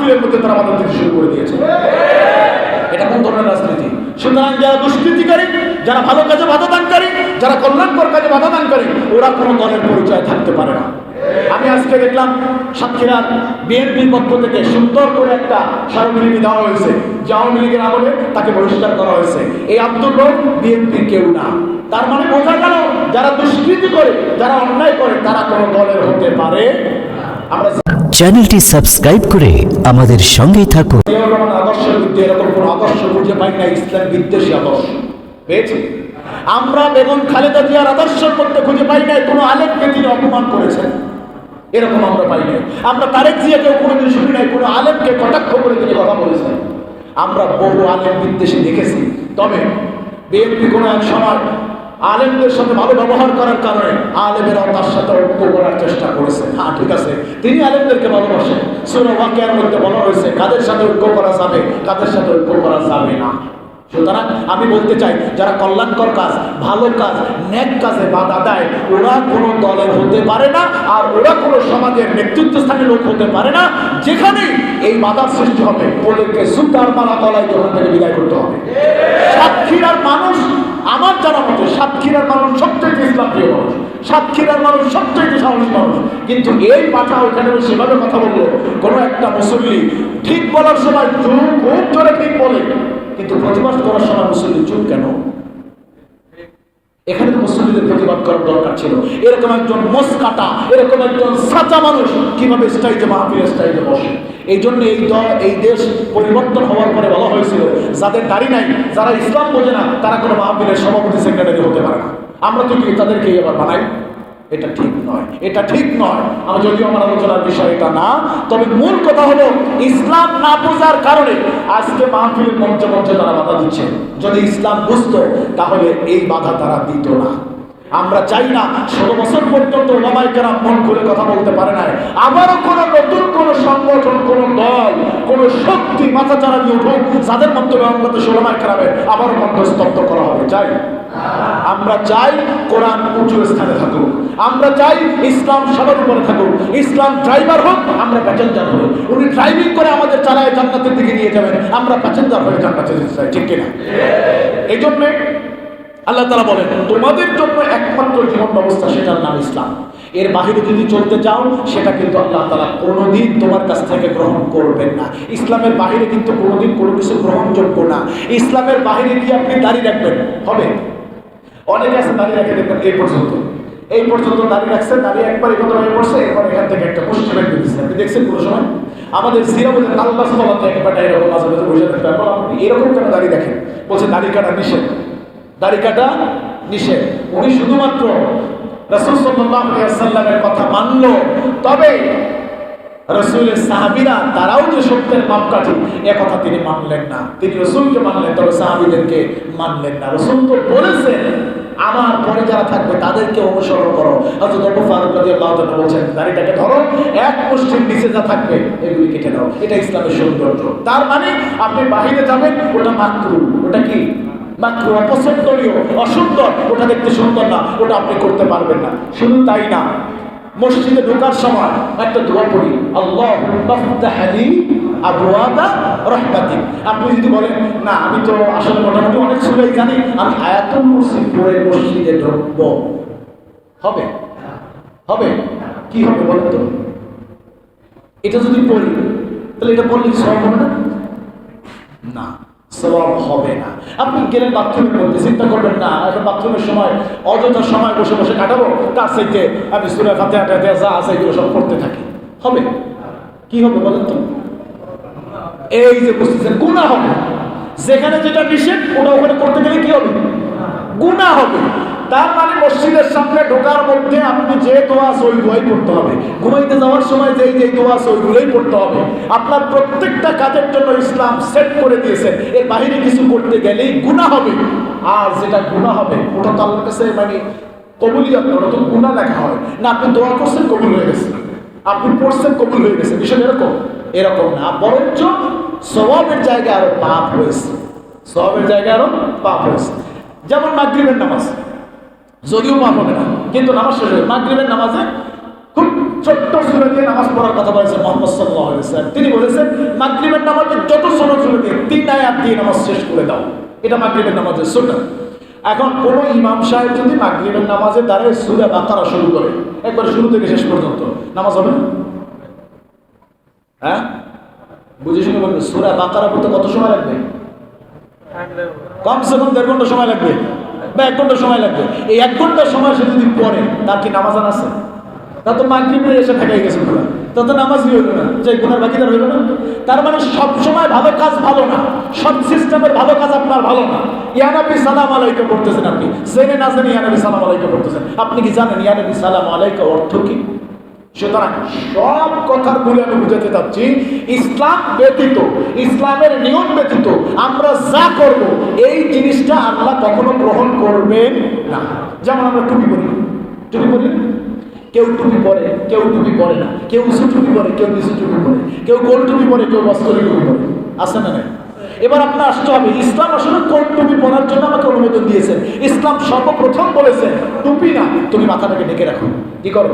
মাহফিলের মধ্যে তারা বাধা দিতে শুরু করে দিয়েছে। এটা কোন ধরনের রাজনীতি? সুতরাং যারা দুষ্কৃতিকারী, যারা ভালো কাজে বাধা দানকারী যারা কল্যাণকর কাজে বাধা দানকারী ওরা কোনো দলের পরিচয় থাকতে পারে না। আমি আজকে দেখলাম সাতক্ষীরার বিএনপির পক্ষ থেকে সুন্দর করে একটা স্মারকলিপি দেওয়া হয়েছে, যে আওয়ামী লীগের আমলে তাকে বহিষ্কার করা হয়েছে। এই আব্দুল রব বিএনপির কেউ না। তার মানে বোঝা গেল, যারা দুষ্কৃতি করে, যারা অন্যায় করে, তারা কোনো দলের হতে পারে আমরা চ্যানেলটি সাবস্ক্রাইব করে আমাদের সঙ্গেই থাকুন। আদর্শের বিরুদ্ধে এরকম কোন আদর্শ খুঁজে পাই না ইসলাম বিদ্বেষী আদর্শ। পেয়েছি? আমরা বেগম খালেদা জিয়ার আদর্শের মধ্যে খুঁজে পাই নাই, কোনো আলেমকে তিনি অপমান করেছেন। এরকম আমরা পাই নাই। আমরা তারেক জিয়াকেও কোনোদিন শুনি নাই, কোনো আলেমকে কটাক্ষ করে তিনি কথা বলেছেন। আমরা বহু আলেম বিদ্বেষী দেখেছি। তবে বিএনপি কোনো এক সময় আলেমদের সাথে ভালো ব্যবহার করার কারণে আলেমেরাও তার সাথে ঐক্য করার চেষ্টা করেছে। হ্যাঁ ঠিক আছে। তিনি আলেমদেরকে ভালোবাসেন। সুরা মধ্যে বলা হয়েছে, কাদের সাথে ঐক্য করা যাবে, কাদের সাথে ঐক্য করা যাবে না? সুতরাং আমি বলতে চাই, যারা কল্যাণকর কাজ, ভালো কাজ, ন্যাক কাজে বাধা দেয়, ওরা কোনো দলের হতে পারে না, আর ওরা কোনো সমাজের নেতৃত্ব স্থানীয় লোক হতে পারে না। যেখানেই এই বাধার সৃষ্টি হবে, ওদেরকে সুতার মালা তলায় ওখান থেকে বিদায় করতে হবে সাতক্ষীরার মানুষ আমার জানা মতো সাতক্ষীরার মানুষ সবচেয়ে ইসলাম প্রিয় মানুষ সাতক্ষীরার মানুষ সবচেয়ে সাহসী মানুষ। কিন্তু এই পাঠা ওখানে সেভাবে কথা বলল, কোনো একটা মুসল্লি। ঠিক বলার সময় চুপ, খুব জোরে ঠিক বলে। কিন্তু প্রতিবাদ করার সময় মুসল্লি চুপ কেন? এখানে তো মুসল্লিদের প্রতিবাদ করার দরকার ছিল। এরকম একজন মস্কাটা, এরকম একজন সাচা মানুষ কীভাবে স্টাইজে মাহফিল স্টাইজে বসে? এই জন্য এই দল, এই দেশ পরিবর্তন হওয়ার পরে বলা হয়েছিল, যাদের দাড়ি নাই, যারা ইসলাম বোঝে না, তারা কোনো মাহফিলের সভাপতি, সেক্রেটারি হতে পারে না। আমরা তো কি তাদেরকে এবার বানাই? এটা ঠিক নয়। এটা ঠিক নয়। আমার যদিও আমার আলোচনার বিষয় এটা না, তবে মূল কথা হলো ইসলাম না বোঝার কারণে আজকে মাহফিলের মঞ্চে মঞ্চে তারা বাধা দিচ্ছে। যদি ইসলাম বুঝতো, তাহলে এই বাধা তারা দিত না। আমরা চাই না ষোলো বছর পর্যন্ত ওলামাইকেরা মন করে কথা বলতে পারে না আবারও কোনো নতুন সংগঠন, কোনো দল, কোনো শক্তি মাথা চারা দিয়ে উঠুক, যাদের মাধ্যমে বাংলাদেশ ওলামাইকেরামের আবারও মধ্যস্তব্ধ করা হবে। চাই আমরা চাই কোরআন উঁচু স্থানে থাকুক। আমরা চাই ইসলাম সবার উপরে থাকুক। ইসলাম ড্রাইভার হোক, আমরা প্যাসেঞ্জার হই। উনি ড্রাইভিং করে আমাদের চালায় জান্নাতের দিকে নিয়ে যাবেন। আমরা প্যাসেঞ্জার হয়ে জান্নাতে যেতে চাই, ঠিক কিনা? এই জন্যে আল্লাহ তালা বলেন, তোমাদের জন্য একমাত্র জীবন ব্যবস্থা সেটার নাম ইসলাম। এর বাহিরে যদি চলতে চাও, সেটা কিন্তু আল্লাহ তালা কোনোদিন তোমার কাছ থেকে গ্রহণ করবেন না। ইসলামের বাহিরে কিন্তু কোনোদিন কোনো কিছু গ্রহণযোগ্য না। ইসলামের বাহিরে গিয়ে আপনি দাঁড়িয়ে রাখবেন, হবে? অনেকে আছে দাঁড়িয়ে রেখে দেখবেন, এই পর্যন্ত। এই পর্যন্ত দাঁড়িয়ে রাখছে, দাঁড়িয়ে একবার একত্র হয়ে পড়ছে, এরপর এখান থেকে একটা পশ্চিম বের দিচ্ছে। আপনি দেখছেন কোনো সময়? আমাদের সিরামদের তালবাস তলাতে একটা এরকম মাঝে মাঝে বসে থাকতে এখন আপনি এরকম কেন দাঁড়িয়ে দেখেন? বলছে দাড়ি কাটা নিষেধ। দাড়ি কাটা নিষেধ। উনি শুধুমাত্র রসুল সাল্লামের কথা মানল। তবে রসুলের সাহাবিরা, তারাও যে সত্যের মাপকাঠি, এ কথা তিনি মানলেন না। তিনি রসুলকে মানলেন, তবে সাহাবিদেরকে মানলেন না। রসুল তো বলেছেন আমার পরে যারা থাকবে, তাদেরকে অনুসরণ করো। হয়তো আবু ফারুক রাদিয়াল্লাহু তাআলা ধরো, এক মুষ্টির নিচে যা থাকবে, এগুলি কেটে দাও এটা ইসলামের সৌন্দর্য। তার মানে আপনি বাহিরে যাবেন, ওটা মাকরু, ওটা কি? মাত্র অপছন্দনীয় অসুন্দর, ওটা দেখতে সুন্দর না, ওটা আপনি করতে পারবেন না। শুধু তাই না, মসজিদে ঢোকার সময় একটা দোয়া পড়ি, আল্লাহ আবওয়াবা রহমাতি আপনি যদি বলেন, না, আমি তো আসলে মোটামুটি অনেক সুরাই জানি, আমি আয়াতুল কুরসি পড়ে মসজিদে ঢুকবো। হবে? হবে? কি হবে বলেন তো? এটা যদি পড়ি, তাহলে এটা পড়লে সব হবে না? না। সবাব হবে না। আপনি গেলেন বাথরুমের মধ্যে, চিন্তা করবেন না, এখন বাথরুমের সময়, অযথা সময় বসে বসে কাটাবো। তার সাইতে আমি সুরে ফাতে যা আছে এগুলো সব করতে থাকি। হবে? কি হবে বলেন তো? এই যে বুঝতেছেন গুণা হবে। যেখানে যেটা নিষেধ, ওটা ওখানে করতে গেলে কি হবে? গুণা হবে। তার মানে মসজিদের সামনে ঢোকার মধ্যে আপনি যে দোয়া দোয়াই পড়তে হবে। ঘুমাইতে যাওয়ার সময় যেই যেই দোয়া আছে ওইগুলোই পড়তে হবে। আপনার প্রত্যেকটা কাজের জন্য ইসলাম সেট করে দিয়েছে। এর বাহিরে কিছু করতে গেলেই গুণা হবে। আর যেটা গুণা হবে, ওটা তো আল্লাহর কাছে মানে কবুলিয়ত ওটা তো গুণা লেখা হয়। না, আপনি দোয়া করছেন, কবুল হয়ে গেছে। আপনি পড়ছেন, কবুল হয়ে গেছে। বিষয় এরকম। এরকম না, বরঞ্চ স্বভাবের জায়গায় আরও পাপ হয়েছে। স্বভাবের জায়গায় আরও পাপ হয়েছে। যেমন মাগরিবের নামাজ। যদিও পাপ হবে না। কিন্তু নামাজ শেষ হবে মাগরিবের নামাজে খুব ছোট্ট সুরে দিয়ে নামাজ পড়ার কথা বলেছে মোহাম্মদ সাল্লাহ তিনি বলেছেন মাগরিবের নামাজে যত ছোট সুরে দিয়ে তিন আয়াত দিয়ে নামাজ শেষ করে দাও। এটা মাগরিবের নামাজের সুন্নাত এখন কোন ইমাম সাহেব যদি মাগরিবের নামাজে দাঁড়িয়ে সুরে বাকারা শুরু করে একবার শুরু থেকে শেষ পর্যন্ত নামাজ হবে হ্যাঁ? বুঝে শুনে বলবেন সুরা বাকারা পড়তে কত সময় লাগবে? কমসে কম দেড় ঘণ্টা সময় লাগবে। বা এক ঘণ্টা সময় লাগবে। এই এক ঘণ্টা সময় সে যদি পড়ে, তার কি নামাজান আছে? তা তো মাগরিবের এসে ঠেকাই গেছে পুরো। তা তো নামাজই হইল না। যে গুণার বাকিদার হইল না। তার মানে সবসময় ভালো কাজ ভালো না। সব সিস্টেমের ভালো কাজ আপনার ভালো না। ইয়ানবী সালাম আলাইকা পড়তেছেন আপনি। জেনে না জেনে ইয়ানবী সালাম আলাইকা পড়তেছেন। আপনি কি জানেন ইয়ানবী সালাম আলাইকা অর্থ কি? সুতরাং সব কথার বলে আমি বুঝাতে চাচ্ছি, ইসলাম ব্যতীত, ইসলামের নিয়ম ব্যতীত আমরা যা করব, এই জিনিসটা আল্লাহ কখনো গ্রহণ করবেন না। যেমন আমরা টুপি পরি। টুপি পরি? কেউ টুপি পরে, কেউ টুপি পরে না। কেউ উঁচু টুপি পরে, কেউ নিচু টুপি পরে। কেউ গোল টুপি পরে, কেউ বস্ত্রের টুপি পরে। আছে না এবার আপনার আসতে হবে, ইসলাম আসলে কোন টুপি পরার জন্য আমাকে অনুমোদন দিয়েছেন? ইসলাম সর্বপ্রথম বলেছেন টুপি না, তুমি মাথাটাকে ডেকে রাখো। কি করো?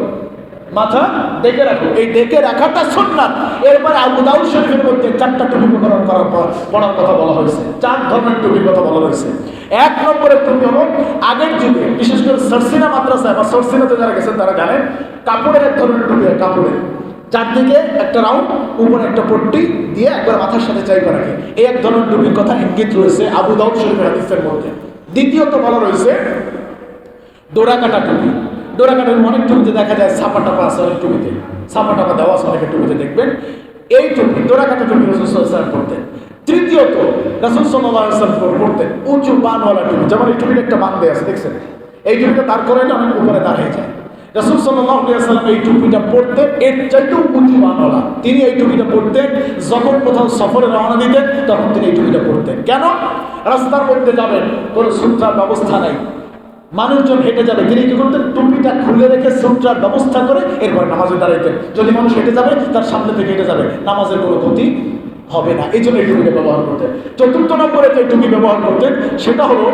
মাথা ডেকে রাখো। এই ডেকে রাখাটা সুন্নাত। এরপরে আবু দাউদ শরীফের মধ্যে চারটা টুপি প্রকরণ করার পর পড়ার কথা বলা হয়েছে। চার ধরনের টুপির কথা বলা হয়েছে। এক নম্বরের টুপি হলো আগের যুগে, বিশেষ করে সরসিনা মাদ্রাসায় বা সরসিনাতে যারা গেছেন তারা জানেন, কাপড়ের এক ধরনের টুপি হয় কাপড়ের। চারদিকে একটা রাউন্ড, উপরে একটা পট্টি দিয়ে একবার মাথার সাথে চাইবা রাখে। এই এক ধরনের টুপির কথা ইঙ্গিত রয়েছে আবু দাউদ শরীফের হাদিসের মধ্যে। দ্বিতীয়ত বলা রয়েছে ডোরা কাটা টুপি। ডোরা কাটার অনেক টুপিতে দেখা যায় ছাপা টাপা আছে অনেক টুপিতে। ছাপা টাপা দেওয়া আছে অনেকের টুপিতে, দেখবেন? এই টুপি ডোরা কাটা টুপি রসুল পড়তেন তৃতীয়ত, রসুল সাল্লাম পড়তেন উঁচু বানওয়ালা টুপি। যেমন এই টুপির একটা বান দেয়া আছে, দেখছেন? এই টুপিটা দাঁড় করাইলে অনেক উপরে দাঁড়িয়ে যায়। রসুল সাল্লাম এই টুপিটা পড়তেন এর চাইতেও উঁচু বানওয়ালা তিনি এই টুপিটা পড়তেন যখন কোথাও সফরে রওনা দিতেন, তখন তিনি এই টুপিটা পড়তেন কেন? রাস্তার মধ্যে যাবেন, কোনো সুত্রার ব্যবস্থা নাই। মানুষজন হেঁটে যাবে। তিনি কি করতেন? টুপিটা খুলে রেখে সুটরার ব্যবস্থা করে এরপরে নামাজে দাঁড়াইতেন। যদি মানুষ হেঁটে যাবে, তার সামনে থেকে হেঁটে যাবে। নামাজের কোনো ক্ষতি হবে না। এই জন্য এই টুপিটা ব্যবহার করতেন। চতুর্থ নম্বরে যে টুপি ব্যবহার করতেন, সেটা হলো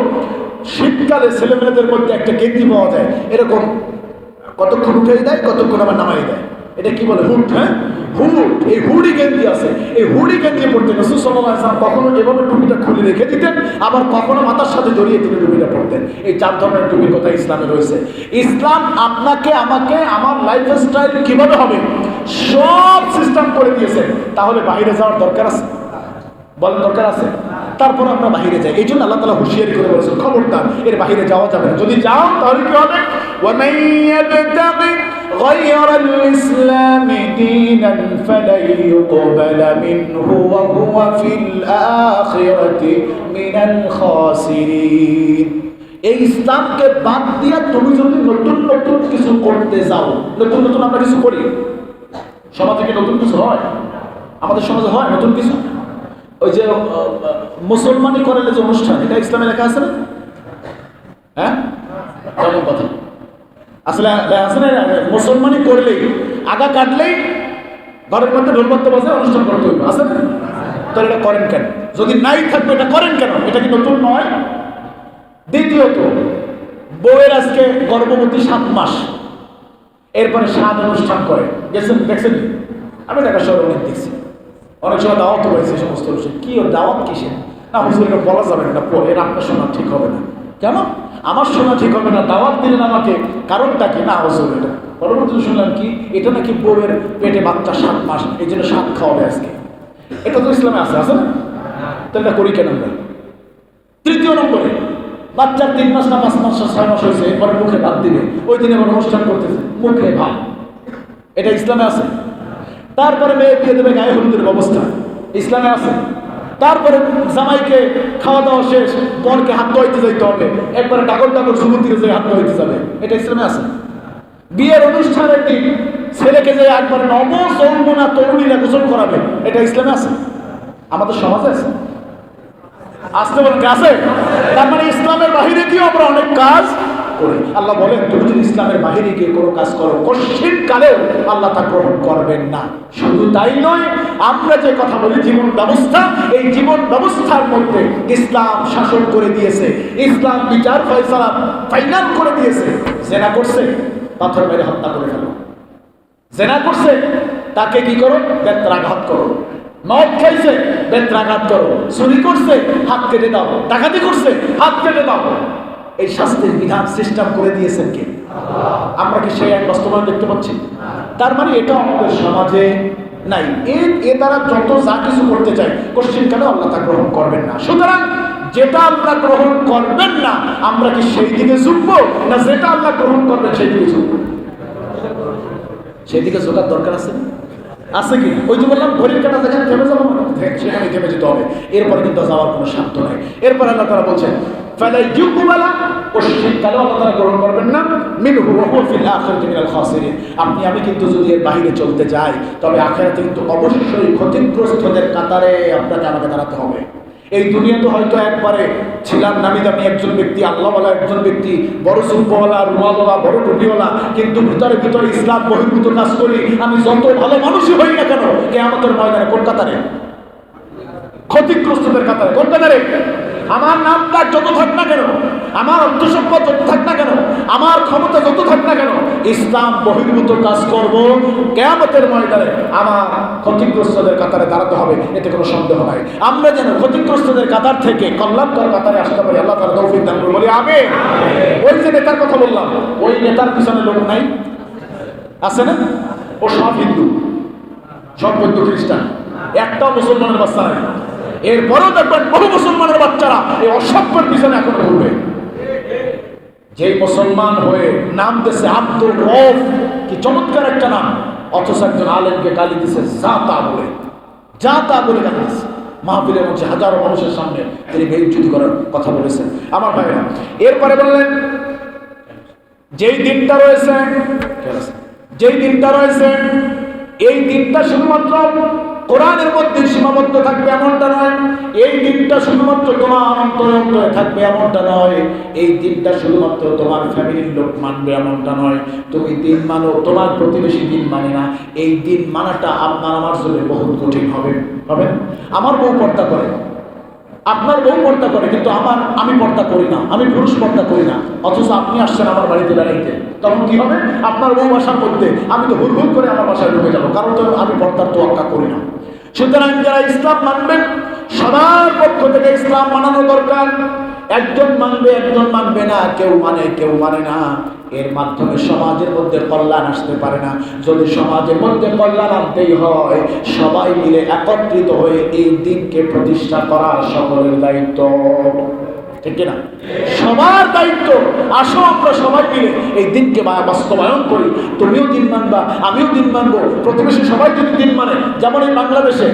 শীতকালে ছেলেমেয়েদের মধ্যে একটা গেঞ্জি পাওয়া যায়। এরকম কতক্ষণ উঠেই দেয়, কতক্ষণ আবার নামাই দেয়। এটা কি বলে হুড হ্যাঁ? হুড এই হুডি গেঞ্জি আছে। এই হুডি গেঞ্জি পড়তেন রসুল কখনো এভাবে টুপিটা খুলে রেখে দিতেন, আবার কখনো মাথার সাথে জড়িয়ে তিনি টুপিটা পড়তেন এই চার ধরনের টুপির কথা ইসলামে রয়েছে। ইসলাম আপনাকে, আমাকে, আমার লাইফ স্টাইল কীভাবে হবে? সব সিস্টেম করে দিয়েছে। তাহলে বাইরে যাওয়ার দরকার আছে? বলেন দরকার আছে? তারপর আমরা বাহিরে যাই এই জন্য আল্লাহ তালা হুঁশিয়ারি করে বলেছেন খবরদার এর বাহিরে যাওয়া যাবে না যদি যাও তাহলে কি হবে وَمَن يَبْتَغِ غَيْرَ الْإِسْلَامِ دِينًا فَلَن يُقْبَلَ مِنْهُ وَهُوَ فِي الْآخِرَةِ مِنَ الْخَاسِرِينَ এই ইসলামকে বাদ দিয়া তুমি যদি নতুন নতুন কিছু করতে যাও নতুন নতুন আমরা কিছু করি সমাজে কি নতুন কিছু হয় আমাদের সমাজে হয় নতুন কিছু ওই যে মুসলমানি করেলে যে অনুষ্ঠান? এটা ইসলামে লেখা আছে না? হ্যাঁ? কথা? আসলে আছে না মুসলমানি করলেই, আগা কাটলেই ঘরের মধ্যে ঢোলবাদ্য বাজে, অনুষ্ঠান করতে হইবে, আছে না? তাহলে এটা করেন কেন? যদি নাই থাকবে, এটা করেন কেন? এটা কি নতুন নয়? দ্বিতীয়ত, বউয়ের আজকে গর্ভবতী সাত মাস। এরপরে সাত অনুষ্ঠান করে। গেছেন, দেখছেন? আমি ঢাকা শহরে অনেক দেখছি। অনেক সময় দাওয়াত হয়েছে সমস্ত অনুষ্ঠান কি ওর দাওয়াত কিসের না, হুজুর, এটা বলা যাবে না পরে এর আপনার শোনা ঠিক হবে না। কেন? আমার শোনা ঠিক হবে না, দাওয়াত দিলেন আমাকে, কারণটা কি? না, হুজুর, এটা পরবর্তী শুনলাম কি, এটা নাকি বউয়ের পেটে বাচ্চা সাত মাস, এই জন্য সাত খাওয়াবে আজকে। এটা তো ইসলামে আছে আছে না? তাহলে এটা করি কেন তৃতীয় নম্বরে, বাচ্চার তিন মাস না পাঁচ মাস, ছয় মাস হয়েছে, এরপরে মুখে ভাত দিবে, ওই দিনে আবার অনুষ্ঠান করতেছে, মুখে ভাত। এটা ইসলামে আছে? তারপরে মেয়ে বিয়ে দেবে, গায়ে হলুদের ব্যবস্থা। ইসলামে আছে। তারপরে জামাইকে খাওয়া দাওয়া শেষ, বরকে হাত ধোয়াইতে যাইতে হবে। একবারে ডাকর ডাকর যুবতীকে যে হাত ধোয়াইতে যাবে। এটা ইসলামে আছে। বিয়ের অনুষ্ঠানের দিন ছেলেকে যে একবারে নব যৌবনা তরুণীরা গোসল করাবে, এটা ইসলামে আছে। আমাদের সমাজে আছে। আসতে বলেন আছে? তার মানে ইসলামের বাহিরে গিয়ে আমরা অনেক কাজ করি। আল্লাহ বলেন, তুমি যদি ইসলামের বাহিরে গিয়ে কোনো কাজ করো কালেও আল্লাহ তা গ্রহণ করবেন না। শুধু তাই নয়, আমরা যে কথা বলি, জীবন ব্যবস্থা, এই জীবন ব্যবস্থার মধ্যে ইসলাম শাসন করে দিয়েছে। ইসলাম বিচার ফয়সালা ফাইনাল করে দিয়েছে। জেনা করছে, পাথর মেরে হত্যা করে ফেলো। জেনা করছে, তাকে কি করো? বেত্রাঘাত করো। মদ খাইছে, বেত্রাঘাত করো। চুরি করছে, হাত কেটে দাও। ডাকাতি করছে, হাত কেটে দাও। এই শাস্তির বিধান সিস্টেম করে দিয়েছেন কে? আমরা কি সেই এক বাস্তবায়ন দেখতে পাচ্ছি? তার মানে এটা আমাদের সমাজে নাই। এ এ দ্বারা যত যা কিছু করতে চাই, কোশ্চিন কেন আল্লাহ তা গ্রহণ করবেন না? সুতরাং যেটা আল্লাহ গ্রহণ করবেন না, আমরা কি সেই দিকে ঝুঁকবো? না যেটা আল্লাহ গ্রহণ করবেন, সেই দিকে ঝুঁকবো? সেদিকে ঝোঁকার দরকার আছে আছে কি? ওই যে বললাম, ঘড়ির কাটা যেখানে থেমে যাব সেখানে থেমে যেতে হবে। এরপরে কিন্তু যাওয়ার কোনো সাধ্য নাই। এরপরে আল্লাহ তারা বলছেন গ্রহণ করবেন না। আপনি, আমি কিন্তু যদি এর চলতে যাই আখেরাতে কিন্তু অবশ্যই কাতারে আপনাকে আমাকে দাঁড়াতে হবে। এই দুনিয়াতে হয়তো একবারে ছিলাম নামি দামি একজন ব্যক্তি, আল্লাহওয়ালা একজন ব্যক্তি, বড় সুব্বওয়ালা রুমালওয়ালা, বড় টুপিওয়ালা, কিন্তু ভিতরে ভিতরে ইসলাম বহির্ভূত কাজ করি, আমি যত ভালো মানুষই হই না কেন? কে আমাদের ময়দানে কলকাতারে ক্ষতিগ্রস্তদের কাতারে কলকাতারে আমার নাম ডাক যত থাক না কেন, আমার অর্থ সম্পদ যত থাক না কেন, আমার ক্ষমতা যত থাক না কেন, ইসলাম বহির্ভূত কাজ করব। কেয়ামতের ময়দানে আমার ক্ষতিগ্রস্তদের কাতারে দাঁড়াতে হবে, এতে কোনো সন্দেহ নাই। আমরা যেন ক্ষতিগ্রস্তদের কাতার থেকে কল্যাণকর কাতারে আসতে পারি, আল্লাহ তারা তৌফিক দান বলি আবে ওই যে নেতার কথা বললাম, ওই নেতার পিছনে লোক নাই। আছে না? ও সব হিন্দু, সব বৌদ্ধ খ্রিস্টান। একটাও মুসলমানের বাচ্চা নাই। এরপরেও দেখবেন বহু মুসলমানের বাচ্চারা এই অসভ্যের পিছনে এখন ঘুরবে। যে মুসলমান হয়ে নাম দিছে আব্দুল রফ কি চমৎকার একটা নাম। অথচ একজন আলেমকে গালি দিছে যা তা বলে। যা তা বলে গালি দিছে মাহফিলের মধ্যে হাজারো মানুষের সামনে তিনি বেউচ্যুতি করার কথা বলেছেন। আমার ভাইরা এরপরে বললেন, যেই দিনটা রয়েছে যেই দিনটা রয়েছে, এই দিনটা শুধুমাত্র কোরআনের মধ্যে সীমাবদ্ধ থাকবে এমনটা নয়, এই দিনটা শুধুমাত্র তোমার অন্তরে অন্তরে থাকবে এমনটা নয়, এই দিনটা শুধুমাত্র তোমার ফ্যামিলির লোক মানবে এমনটা নয়, তুমি দিন মানো, তোমার প্রতিবেশী দিন মানে না, এই দিন মানাটা আপনার আমার জন্য বহুত কঠিন হবে হবে? আমার বউ কর্তা করে। আপনার বউ পর্দা করে, কিন্তু আমার, আমি পর্দা করি না, আমি পুরুষ পর্দা করি না। অথচ আপনি আসছেন আমার বাড়িতে বেড়াইতে। তখন কি হবে? আপনার বউ বাসার মধ্যে, আমি তো হুল করে আমার বাসায় ঢুকে যাব, কারণ তো আমি পর্দার তোয়াক্কা করি না। সুতরাং যারা ইসলাম মানবেন, সবার পক্ষ থেকে ইসলাম মানানো দরকার। একজন মানবে একজন মানবে না, কেউ মানে কেউ মানে না। এর মাধ্যমে সমাজের মধ্যে কল্যাণ আসতে পারে না। যদি সমাজের মধ্যে কল্যাণ আনতেই হয়, সবাই মিলে একত্রিত হয়ে এই দিনকে প্রতিষ্ঠা করা সকলের দায়িত্ব। ঠিক না সবার দায়িত্ব। আসো আমরা সবাই মিলে এই দিনকে বাস্তবায়ন করি। তুমিও দিন মানবা, আমিও দিন মানবো। প্রতিবেশী সবাই যদি দিন মানে যেমন এই বাংলাদেশে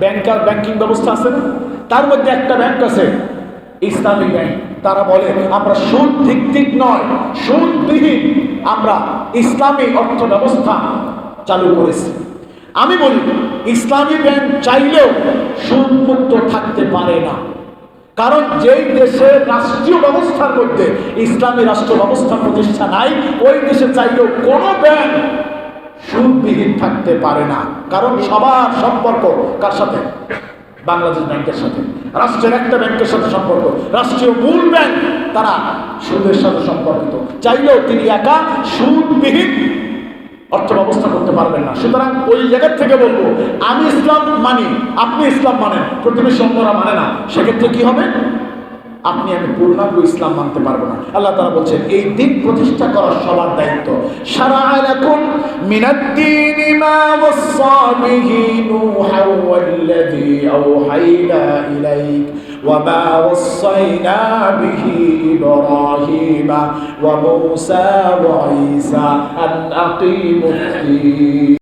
ব্যাংকার ব্যাংকিং ব্যবস্থা আছে না? তার মধ্যে একটা ব্যাংক আছে। ইসলামী ব্যাংক। তারা বলে, আমরা সুদ ভিত্তিক নয়, সুদবিহীন। আমরা ইসলামী অর্থ ব্যবস্থা চালু করেছি। আমি বলি, ইসলামী ব্যাংক চাইলেও সুদমুক্ত থাকতে পারে না। কারণ যেই দেশে রাষ্ট্রীয় ব্যবস্থার মধ্যে ইসলামী রাষ্ট্র ব্যবস্থা প্রতিষ্ঠা নাই, ওই দেশে চাইলেও কোনো ব্যাংক সুদবিহীন থাকতে পারে না। কারণ সবার সম্পর্ক কার সাথে? বাংলাদেশ ব্যাংকের সাথে। রাষ্ট্রের একটা ব্যাংকের সাথে সম্পর্ক। রাষ্ট্রীয় মূল ব্যাংক তারা সুদের সাথে সম্পর্কিত। চাইলেও তিনি একা সুদবিহীন অর্থ ব্যবস্থা করতে পারবেন না। সুতরাং ওই জায়গার থেকে বলব, আমি ইসলাম মানি, আপনি ইসলাম মানেন, প্রতিবেশী অন্যরা মানে না। সেক্ষেত্রে কি হবে? আপনি আমি পূর্ণাঙ্গ ইসলাম মানতে পারবো না আল্লাহ তারা বলছেন এই দিন প্রতিষ্ঠা করা সবার দায়িত্ব সারা আলাকুম মিনাদ্দিন মা ওয়াসা বিহি নূহা ওয়াল্লাযী আওহাইনা ইলাইক وما وصينا به إبراهيم وموسى وعيسى أن أقيموا الدين